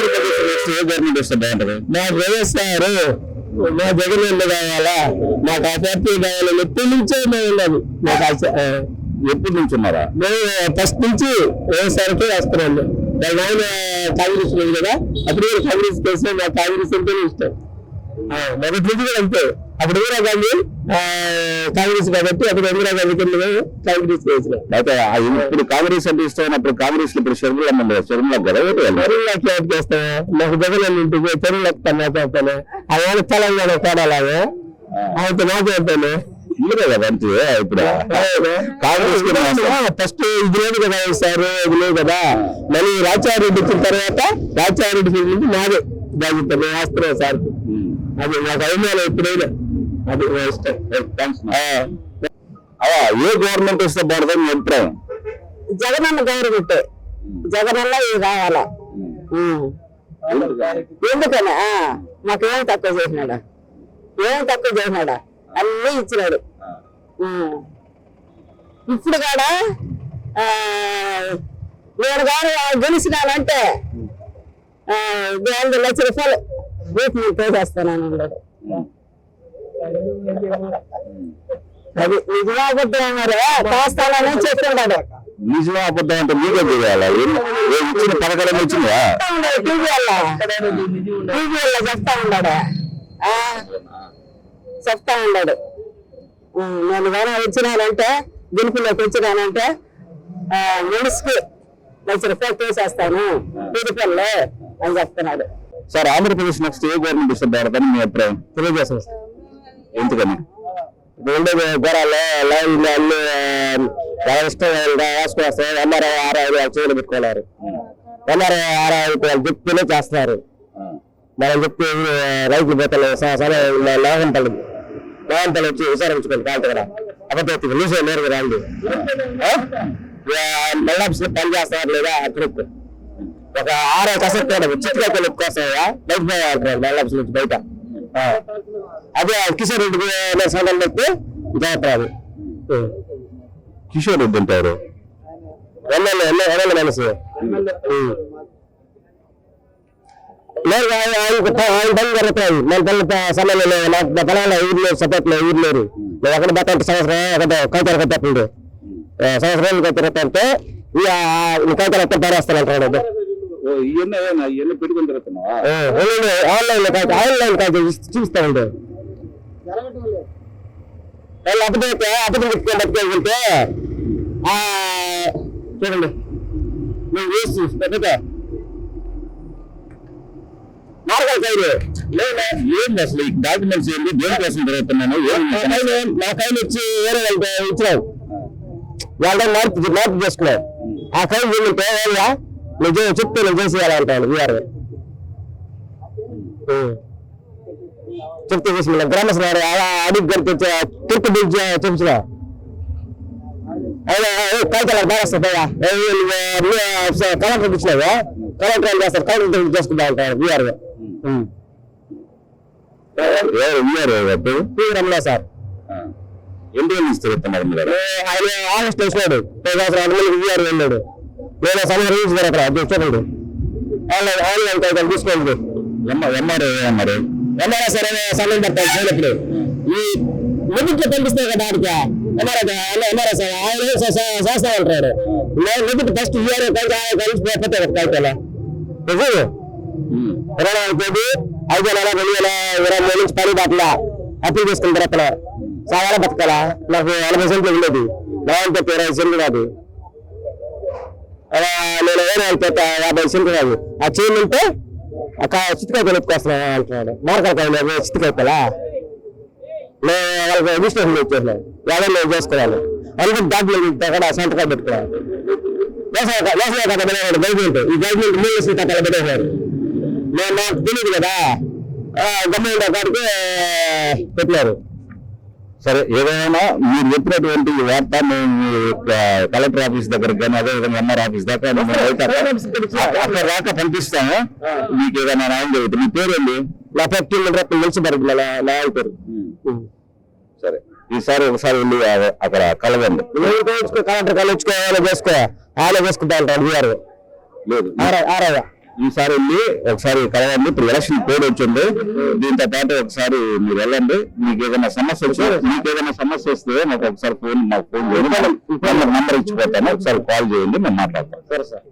Andhra Pradesh next ఏ government వస్తే బాగుంటది. మా వైఎస్ఆర్ మా జగన్ ఇల్లు కావాలా? మాకు అభ్యర్థి పార్టీ ఎప్పటి నుంచే మేము ఉన్నది మాకు ఎప్పటి నుంచి ఉన్నారా? మేము ఫస్ట్ నుంచి వైఎస్ఆర్కే వేస్తున్నాం. దాని ఆయన కాంగ్రెస్ లేదు కదా అప్పుడు కూడా కాంగ్రెస్ చేస్తే మా కాంగ్రెస్ అంటేనే ఇష్టం. మొదటి నుంచి కూడా అంతే. అప్పుడు కూడా కానీ కాంగ్రెస్ కాబట్టి అప్పుడు ఇందిరా గాంధీ కాంగ్రెస్ అయితే ఇప్పుడు కాంగ్రెస్ అంటే ఇష్టమైనప్పుడు కాంగ్రెస్ ఇప్పుడు షర్మిల మంది షర్మిల క్యాట్ చేస్తావా? మాకు జగన్ అన్న ఇంటికి తెలంగాణ నా చెప్తాను ఆయన తెలంగాణ కోడాలాగా? ఆయన నా చెప్తాను మీరే కదా అంతే ఇప్పుడు కాంగ్రెస్. ఫస్ట్ ఇది లేదు కదా సార్ ఇది లేదు కదా? మళ్ళీ రాజారెడ్డి వచ్చిన తర్వాత రాజారెడ్డి నుంచి నాదే బాధ్యత నేను వేస్తున్నాను సార్. అది నాకు అభిమానం ఎప్పుడైనా. ఏ గవర్నమెంట్ వస్తే బాగుంటుంది మీ అభిప్రాయం? జగనన్న గవర్నమెంట్ జగనన్న ఇది కావాలా ఉమ్. ఎందుకని ఆ, మాకేం తక్కువ చేసినాడా? ఏం తక్కువ చేసినాడా? అన్నీ ఇచ్చినాడు. ఉమ్. ఇప్పుడు కాడ? ఆ, నేను కానీ గెలిచినానంటే ఆ, ఇది ఐదు లక్షల రూపాయలు రేపు నేను పే చేస్తానని అన్నాడు. అది నిజమా అబద్ధమా మరి. చేస్తానని చెప్తున్నాడు నిజమా అబద్ధం అంటే మీకే తెలియాలా? ఇచ్చిన పథకాలు వచ్చిందా టీవీఎల్లా చెప్తా ఉన్నాడు. చెప్తా ఉన్నాడు. నేను కానీ వచ్చినానంటే గెలుపులోకి వచ్చినానంటే ఆ, మనిషికి లక్ష రూపాయలు తీసేస్తాను. టీడీపీలో అని చెప్తున్నాడు. సార్ ఆంధ్రప్రదేశ్ నెక్స్ట్ ఏ గవర్నమెంట్ వస్తే బాగుంటుంది మీ అభిప్రాయం? తెలియజేస్తాం ఎందుకని? రెండు గొర్రెలు లైన్లు అన్ని వాళ్ళ ఇష్టం ఎంఆర్ఐ ఆర్ఐ పెట్టుకున్నారు. ఎంఆర్ఐ ఆర్ఐ చెప్తూనే చేస్తున్నారు మనం చెప్తే రైతులు పోతారు లోహం పళ్ళు లోహం పళ్ళు వచ్చి విచారించుకోండి కాదు కదా. అబద్ధం నిజం నేరుగా రాండి మళ్ళీ పని చేస్తున్నారు లేదా? అక్కడ ఒక ఆరో కసెట్ చిట్టుగా కొనుక్కోస్తాయా బయట పోయారు మళ్ళీ నుంచి బయట. అదే కిషోర్ రెడ్డి సంఘం పెట్టి జయప్రాదు కిషోర్ రెడ్డి అంటారు. మనసు. లేదు ఆయన ఆయనకు ప- ఆయన పని జరుగుతాయి మన పనులు సమయంలో నాకు పొలాల ఊర్లో సపరేట్లో ఊరు లేరు. నేను ఎక్కడ బట్ట సంవత్సరం ఒకటి కవితలు కట్టేప్పుడు సంవత్సరాలు కట్టినట్టే ఈ కవితలు ఎక్కడ ఆన్లైన్ ఆన్లైన్ చూపిస్తా వాళ్ళు అబద్ధమైతే అబద్ధం పెట్టుకొని ఆ, చూడండి. నేను వేసి కైలు ఏంది అసలు ఈ డాక్యుమెంట్స్ ఏంటి? దేనికోసం? కైలు నా కైలు వచ్చి వేరే వాళ్ళకి ఇచ్చినావు వాళ్ళ మార్పు మార్పు చేసుకున్నావు ఆ కైలు ఏంటంటే వాళ్ళ నువ్వు చెప్తే నువ్వు చేసేయాలంటాను వీఆర్ చెప్తే చేసి గ్రామస్తులు అలా అడిగి కనిపించే తిరుపతి బీచ్ చూపించిన అయినా కాగితాలు బాగా వస్తాయి కలెక్టర్ ఇచ్చినావు కలెక్టర్ చేస్తారు కలెక్టర్ చేసుకుంటా ఉంటారు వీఆర్. రమణ సార్. ఎన్ని రోజుల మీరు ఆయన ఆగస్ట్ వేసినాడు సంవత్సరాలు మళ్ళీ వీఆర్ వెళ్ళాడు. నేను సమయం రీల్స్ అక్కడ. చూడండి ఆన్లైన్ ఆన్లైన్ కాగితాలు తీసుకోండి. ఎంఆర్ఏ అన్నారు ఎంఆర్ఐ సరే సమయం పడతాను చూడప్పుడు ఈ నిధులు పంపిస్తాయి కదా ఎంఆర్ఐ సార్ ఆయన చేస్తా ఉంటాడు నిధులు ఫస్ట్ ఇయర్ కలిసి పోతే కాగితాలు నిజం ఇరవై నాలుగు ఐదు నెల రెండు వేల ఇరవై మూడు నుంచి పని దాట్లా అప్పీల్ చేసుకున్న తర్వాత చాలా బతకాలా? నాకు ఎనభై సెంట్లు ఉండేది. నాలుగు ఇరవై సెంట్లు కాదు. నేను యాభై సెంట్లు కాదు. ఆ ఉంటే అక్కడ చిత్తకాయ కొనుక్కొస్తున్నా అంటున్నాడు. మార్కాయ చిత్తుకాయలా నేను వాళ్ళకి రిజిస్ట్రేషన్ ఇచ్చేసినా. యాభై నేను చేసుకోవాలి. అందుకు డాక్యుమెంట్ అక్కడ సంతకాలు పెట్టుకోవాలి వ్యవసాయ వ్యవసాయ కథ పెట్టేవాడు గవర్నమెంట్. ఈ గవర్నమెంట్ మూడు లక్షల ఖాతాలు పెట్టేశారు నేను నాకు తెలియదు కదా. గవర్నమెంట్ అక్కడికి పెట్టినారు. సరే ఏదైనా మీరు చెప్పినటువంటి వార్త మేము కలెక్టర్ ఆఫీస్ దగ్గర కానీ అదే విధంగా ఎంఆర్ ఆఫీస్ దాకా అక్కడ- రాక పంపిస్తాము. మీకు ఏదైనా న్యాయం జరుగుతుంది. మీ పేరేంటి? నిలిచిపారు నా నా పేరు. సరే. ఈసారి ఒకసారి వెళ్ళి అక్కడ కలవండి. కలెక్టర్ ఆయన చేసుకో. ఆయన చేసుకుంటా ఉంటాడు వీఆర్ లేదు. ఆరయ్య ఆరయ్య ఈసారి వెళ్ళి ఒకసారి కలవండి. ఇప్పుడు ఎలక్షన్ కోడ్ వచ్చింది. దీంతో పాటు ఒకసారి మీరు వెళ్ళండి. మీకు ఏదైనా సమస్య వస్తే మీకు ఏదైనా సమస్య వస్తే మాకు ఒకసారి ఫోన్ మాకు ఫోన్ చేయండి. నంబర్ ఇచ్చిపోతాను. ఒకసారి కాల్ చేయండి. మేము మాట్లాడతాం సరే సార్.